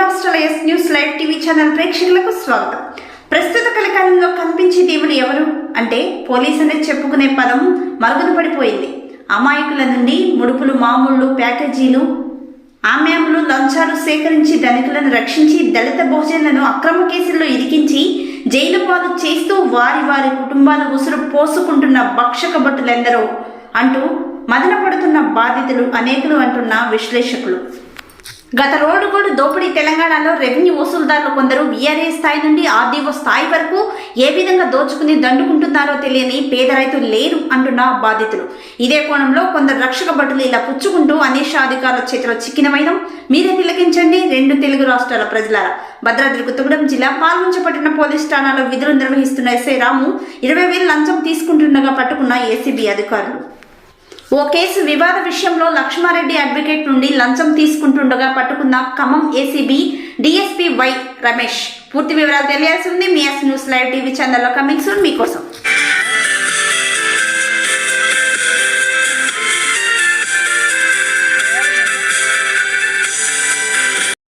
రెండు రాష్ట్రాల S news live TV channel ప్రేక్షకులకు స్వాగతం. ప్రస్తుత కలకాలంలో కనిపించే దేవుడు ఎవరు? అంటే పోలీస్ అనేది చెప్పుకునే పదం మరుగున పడిపోయింది. అమాయకుల నుండి ముడుపులు మామూళ్ళు ప్యాకేజీలు ఆమ్యాములు లంచాలు సేకరించి ధనికులను రక్షించి దళిత బహుజనులను అక్రమ కేసుల్లో ఇరికించి జైలు పాలు చేస్తూ వారి వారి కుటుంబాల ఉసురు పోసుకుంటున్న భక్షక భటులెందరో అంటూ మదన పడుతున్న బాధితులు అనేకులు అంటున్న విశ్లేషకులు. గత రోడ్డుగోడు దోపిడీ తెలంగాణలో రెవెన్యూ వసూలుదారులు కొందరు వీఆర్ఏ స్థాయి నుండి ఆర్డీఓ స్థాయి వరకు ఏ విధంగా దోచుకుని దండుకుంటున్నారో తెలియని పేద రైతులు లేరు అంటున్న బాధితులు. ఇదే కోణంలో కొందరు రక్షక భటులు ఇలా పుచ్చుకుంటూ అనేష అధికారుల చేతిలో చిక్కిన వైనం మీరే తిలకించండి రెండు తెలుగు రాష్ట్రాల ప్రజలారా. భద్రాద్రి కొత్తగూడెం జిల్లా పాల్వంచపట్టిన పోలీస్ ఠాణాలో విధులు నిర్వహిస్తున్న ఎస్ఐ రాము ఇరవై వేలు లంచం తీసుకుంటుండగా పట్టుకున్న ఏసీబీ అధికారులు. ఓ కేసు వివాద విషయంలో లక్ష్మారెడ్డి అడ్వకేట్ నుండి లంచం తీసుకుంటుండగా పట్టుకున్న Khammam ACB DSP Y Ramesh. పూర్తి వివరాలు తెలియాల్సి ఉంది. మీ ఎస్ న్యూస్ లైవ్ టీవీ ఛానల్లో కమింగ్ సూన్ మీకోసం.